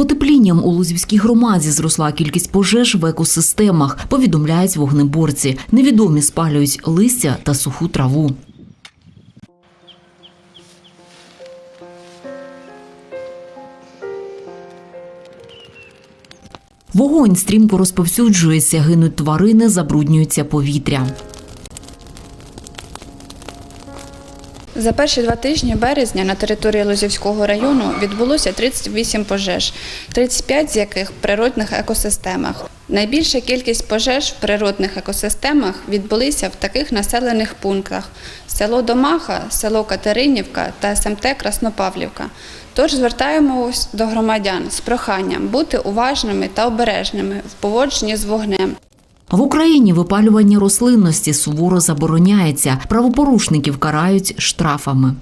потеплінням у Лузівській громаді зросла кількість пожеж в екосистемах, повідомляють вогнеборці. Невідомі спалюють листя та суху траву. Вогонь стрімко розповсюджується, гинуть тварини, забруднюється повітря. За перші два тижні березня на території Лозівського району відбулося 38 пожеж, 35 з яких в природних екосистемах. Найбільша кількість пожеж в природних екосистемах відбулися в таких населених пунктах: село Домаха, село Катеринівка та СМТ Краснопавлівка. Тож звертаємось до громадян з проханням бути уважними та обережними в поводженні з вогнем. В Україні випалювання рослинності суворо забороняється. Правопорушників карають штрафами.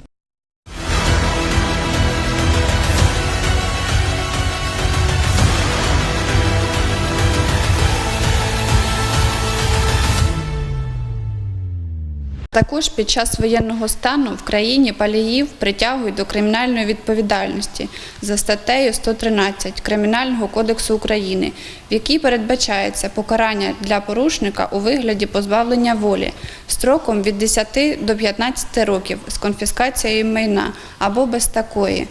Також під час воєнного стану в країні паліїв притягують до кримінальної відповідальності за статтею 113 Кримінального кодексу України, в якій передбачається покарання для порушника у вигляді позбавлення волі строком від 10 до 15 років з конфіскацією майна або без такої.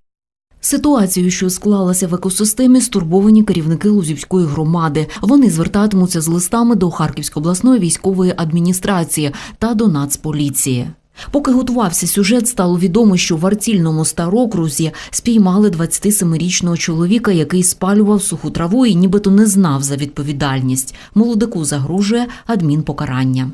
Ситуацію, що склалася в екосистемі, стурбовані керівники Лузівської громади. Вони звертатимуться з листами до Харківської обласної військової адміністрації та до Нацполіції. Поки готувався сюжет, стало відомо, що в Арцільному старокрузі спіймали 27-річного чоловіка, який спалював суху траву і нібито не знав за відповідальність. Молодику загрожує адмінпокарання.